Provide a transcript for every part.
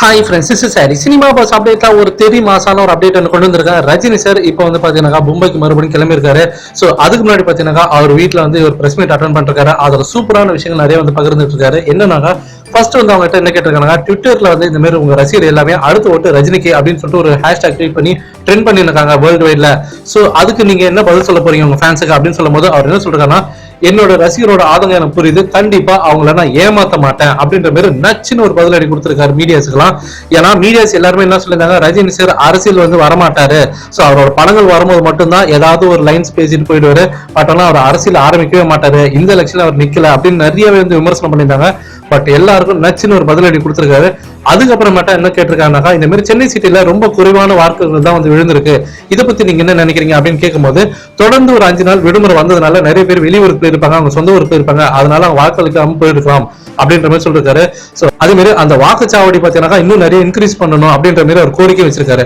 Hi friends is sorry cinema buzz அப்டேட்ல ஒரு தெரி மாசான ஒரு அப்டேட் ஒன்று கொண்டு வந்திருக்காரு ரஜினி சார் இப்போ வந்து பாத்தீங்கன்னா மும்பைக்கு மறுபடியும் கிளம்பியிருக்காரு. ஸோ அதுக்கு முன்னாடி பாத்தீங்கன்னா அவர் வீட்டில் வந்து ஒரு பிரஸ் மீட் அட்டன் பண்ணிருக்காரு. அதுல சூப்பரான விஷயங்கள் நிறைய வந்து பகிர்ந்துட்டு இருக்காரு என்னன்னா ஃபர்ஸ்ட் வந்து அவங்ககிட்ட என்ன கேட்டிருக்காங்க ட்விட்டர்ல வந்து இந்த மாதிரி உங்க ரசிகர் எல்லாமே அடுத்து ஓட்டு ரஜினிக்கு அப்படின்னு சொல்லிட்டு ஒரு ஹேஷ்டாக் ட்வீட் பண்ணி ட்ரெண்ட் பண்ணியிருக்காங்க வேர்ல்டு வைட்ல ஸோ அதுக்கு நீங்க என்ன பதில் சொல்ல போறீங்க உங்க ஃபேன்ஸுக்கு அப்படின்னு சொல்லும் போது அவர் என்ன சொல்றாங்கன்னா என்னோட ரசிகரோட ஆதங்கம் எனக்கு புரியுது. கண்டிப்பா அவங்கள நான் ஏமாத்த மாட்டேன் அப்படின்ற மாதிரி நச்சுன்னு ஒரு பதிலடி கொடுத்துருக்காரு மீடியாஸ்க்குலாம் ஏன்னா மீடியாஸ் எல்லாருமே என்ன சொல்லியிருந்தாங்க? ரஜினி சார் அரசியல் வந்து வரமாட்டாரு. ஸோ அவரோட படங்கள் வரும்போது மட்டும்தான் ஏதாவது ஒரு லைன்ஸ் பேசிட்டு போயிடுவாரு. பட் ஆனால் அவர் அரசியல் ஆரம்பிக்கவே மாட்டாரு. இந்த எலெக்ஷன் அவர் நிக்கல அப்படின்னு நிறையவே வந்து விமர்சனம் பண்ணியிருந்தாங்க. பட் எல்லாருக்கும் நச்சுன்னு ஒரு பதிலடி கொடுத்துருக்காரு. அதுக்கப்புறமேட்டா என்ன கேட்டிருக்காங்கனாக்கா இந்த மாதிரி சென்னை சிட்டியில ரொம்ப குறைவான வார்த்தைகள் தான் வந்து விழுந்திருக்கு. இதை பத்தி நீங்க என்ன நினைக்கிறீங்க அப்படின்னு கேட்கும்போது தொடர்ந்து ஒரு அஞ்சு நாள் விடுமுறை வந்ததுனால நிறைய பேர் வெளியூருக்கு போயிருப்பாங்க அவங்க சொந்த ஊருக்கு போயிருப்பாங்க. அதனால அவங்க வாக்களிக்காம போயிருக்கலாம் அப்படின்ற மாதிரி சொல்லிருக்காரு. சோ அதே மாதிரி அந்த வாக்குச்சாவடி பாத்தீங்கன்னாக்கா இன்னும் நிறைய இன்க்ரீஸ் பண்ணணும் அப்படின்ற மாதிரி ஒரு கோரிக்கை வச்சிருக்காரு.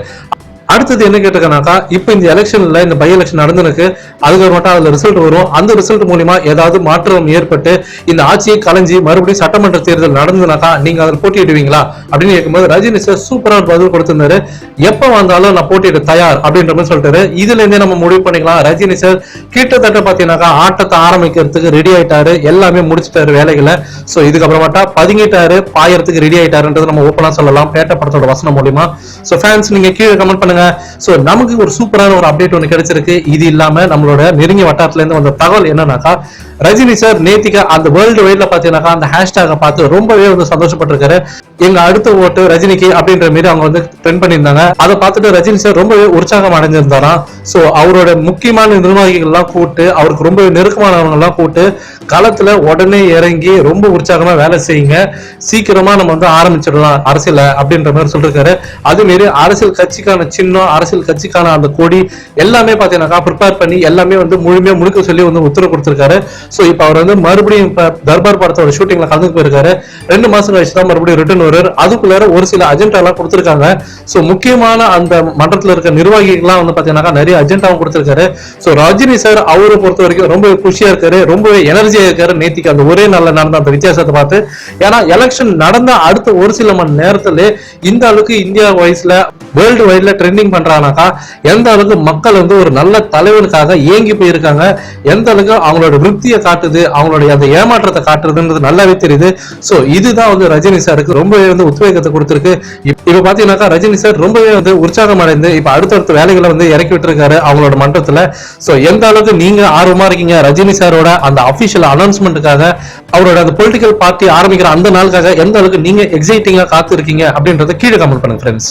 அடுத்தது என்ன கேட்டுக்கனாக்கா இப்போ இந்த எலெக்ஷன்ல இந்த பை எலெக்ஷன் நடந்திருக்கு அதுக்கு மட்டும் அதுல ரிசல்ட் வரும். அந்த ரிசல்ட் மூலியமா ஏதாவது மாற்றம் ஏற்பட்டு இந்த ஆட்சியை கலைஞ்சி மறுபடியும் சட்டமன்ற தேர்தல் நடந்ததுனாக்கா நீங்க அதில் போட்டியிடுவீங்களா? அப்படின்னு கேட்கும்போது ரஜினி சார் சூப்பரா பதில் கொடுத்திருந்தாரு. எப்ப வந்தாலும் நான் போட்டியிட தயார் அப்படின்ற மாதிரி சொல்லிட்டாரு. இதுல இருந்தே நம்ம முடிவு பண்ணிக்கலாம். ரஜினி சார் கிட்டத்தட்ட பாத்தீங்கன்னாக்கா ஆட்டத்தை ஆரம்பிக்கிறதுக்கு ரெடி ஆயிட்டாரு. எல்லாமே முடிச்சிட்டாரு வேலைகளை. சோ இதுக்கப்புறமாட்டா பதுங்கிட்டாரு பாயறதுக்கு ரெடி ஆயிட்டாருன்றது நம்ம ஓப்பனா சொல்லலாம். பேட்ட படத்தோட வசனம் மூலியமா. சோ ஃபேன்ஸ் நீங்க கீழே கமெண்ட் பண்ணுங்க. ஸோ நமக்கு ஒரு சூப்பரான ஒரு அப்டேட் ஒன்று கிடைச்சிருக்கு. இது இல்லாம நம்மளோட நெருங்கிய வட்டாரத்துலேருந்து வந்த தகவல் என்னன்னாக்கா ரஜினி சார் நேத்திக்கு அந்த வேர்ல்டு வைட்ல பாத்தீங்கன்னாக்கா அந்த ஹேஷ்டாக பார்த்து ரொம்பவே வந்து சந்தோஷப்பட்டிருக்காரு. எங்க அடுத்த ஓட்டு ரஜினிக்கு அப்படின்ற மாதிரி அவங்க வந்து ட்ரெண்ட் பண்ணியிருந்தாங்க. அதை பார்த்துட்டு ரஜினி சார் ரொம்பவே உற்சாகம் அடைஞ்சிருந்தாராம் சோ அவரோட முக்கியமான நிர்வாகிகள் எல்லாம் கூப்பிட்டு அவருக்கு ரொம்ப நெருக்கமானவங்க எல்லாம் கூப்பிட்டு களத்துல உடனே இறங்கி ரொம்ப உற்சாகமா வேலை செய்யுங்க. சீக்கிரமா நம்ம வந்து ஆரம்பிச்சிடலாம் அரசியல அப்படின்ற மாதிரி சொல்லிருக்காரு. அதே மாரி அரசியல் கட்சிக்கான சின்னம் அரசியல் கட்சிக்கான அந்த கொடி எல்லாமே பாத்தீங்கன்னாக்கா ப்ரிப்பேர் பண்ணி எல்லாமே வந்து முழுமையா முழுக்க சொல்லி வந்து உத்தரவு கொடுத்திருக்காரு. ஸோ இப்போ அவர் வந்து மறுபடியும் இப்போ தர்பார் படத்தோட ஷூட்டிங்ல கலந்து போயிருக்காரு. ரெண்டு மாசம் கழிச்சு தான் மறுபடியும் ரிட்டர்ன் வருவார் அதுக்குள்ளார ஒரு சில அஜெண்டாலாம் கொடுத்துருக்காங்க. ஸோ முக்கியமான அந்த மன்றத்தில் இருக்க நிர்வாகிகள்லாம் வந்து பார்த்தீங்கன்னாக்கா நிறைய அஜெண்டாவும் கொடுத்துருக்காரு. ஸோ ரஜினி சார் அவரை பொறுத்த வரைக்கும் ரொம்ப குஷியா இருக்காரு. ரொம்பவே எனர்ஜியா இருக்காரு. நேத்திக்கு அந்த ஒரே நாளில் நடந்த அந்த வித்தியாசத்தை பார்த்து. ஏன்னா எலெக்ஷன் நடந்த அடுத்த ஒரு சில மணி நேரத்துல இந்த அளவுக்கு இந்தியா வைஸ்ல வேர்ல்டு வைட்ல ட்ரெண்டிங் பண்றாங்கனாக்கா எந்த அளவுக்கு மக்கள் வந்து ஒரு நல்ல தலைவனுக்காக ஏங்கி போயிருக்காங்க எந்த அளவுக்கு அவங்களோட விருத்தியை காட்டுது அவங்களுடைய அந்த ஏமாற்றத்தை காட்டுறதுன்றது நல்லாவே தெரியுது. ஸோ இதுதான் வந்து ரஜினி சாருக்கு ரொம்பவே வந்து உத்வேகத்தை கொடுத்துருக்கு. இப்போ பார்த்தீங்கன்னாக்கா ரஜினி சார் ரொம்பவே வந்து உற்சாகம் அடைந்து இப்போ அடுத்தடுத்த வேலைகளை வந்து இறக்கி விட்டுருக்காரு அவங்களோட மன்றத்தில். ஸோ எந்த அளவுக்கு நீங்கள் ஆர்வமாக இருக்கீங்க ரஜினி சாரோட அந்த அஃபிஷியல் அனௌன்ஸ்மெண்ட்டுக்காக அவரோட அந்த பொலிட்டிக்கல் பார்ட்டி ஆரம்பிக்கிற அந்த நாளுக்காக எந்த அளவுக்கு நீங்கள் எக்ஸைட்டிங்காக காத்திருக்கீங்க அப்படின்றத கீழே கமெண்ட் பண்ணுங்க ஃப்ரெண்ட்ஸ்